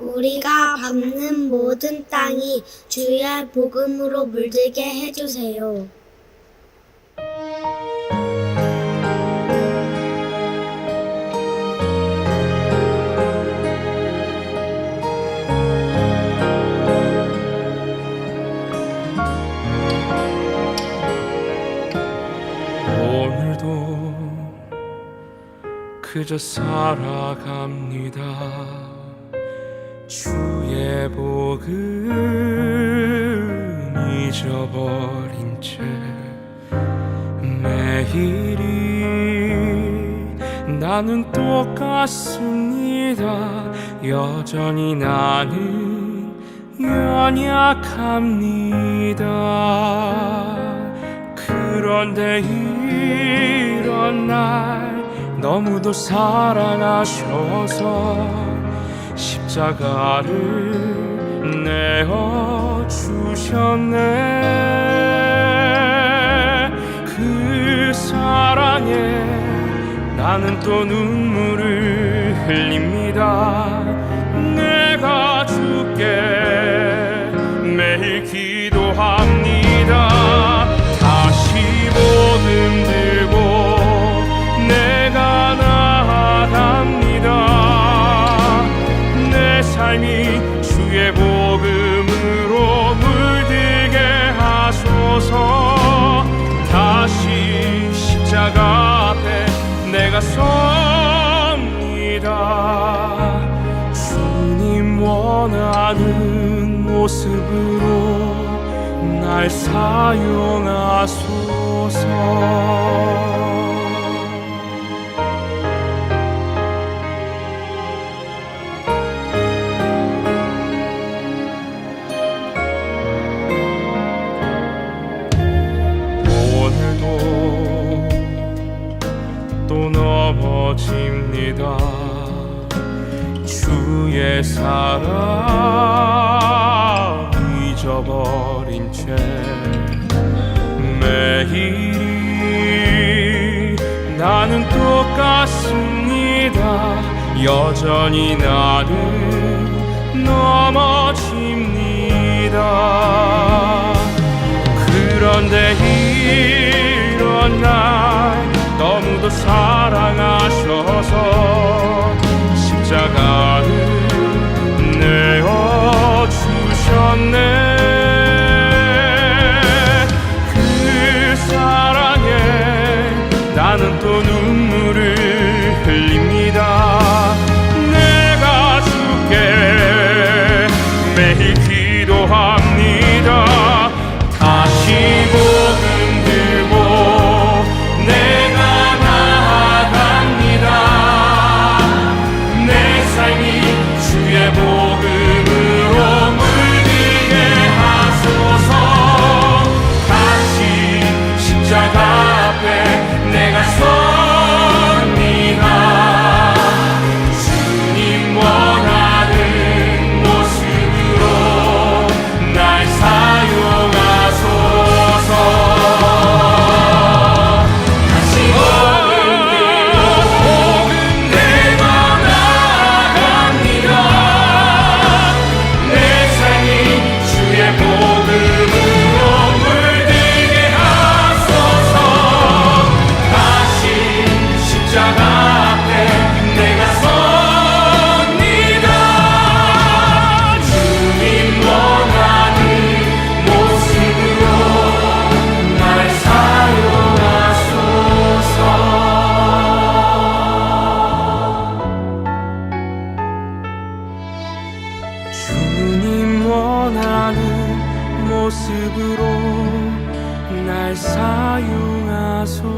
우리가 밟는 모든 땅이 주의 복음으로 물들게 해주세요. 오늘도 그저 살아갑니다. 주의 복음 잊어버린 채 매일이 나는 똑같습니다. 여전히 나는 연약합니다. 그런데 이런 날 너무도 사랑하셔서 십자가를 내어 주셨네. 그 사랑에 나는 또 눈물을 흘립니다 하소서. 다시 십자가 앞에 내가 섭니다. 주님 원하는 모습으로 날 사용하소 넘어집니다. 주의 사랑 잊어버린 채 매일이 나는 똑같습니다. 여전히 나는 넘어집니다. 그런데 날 모습으로 날 사용하소서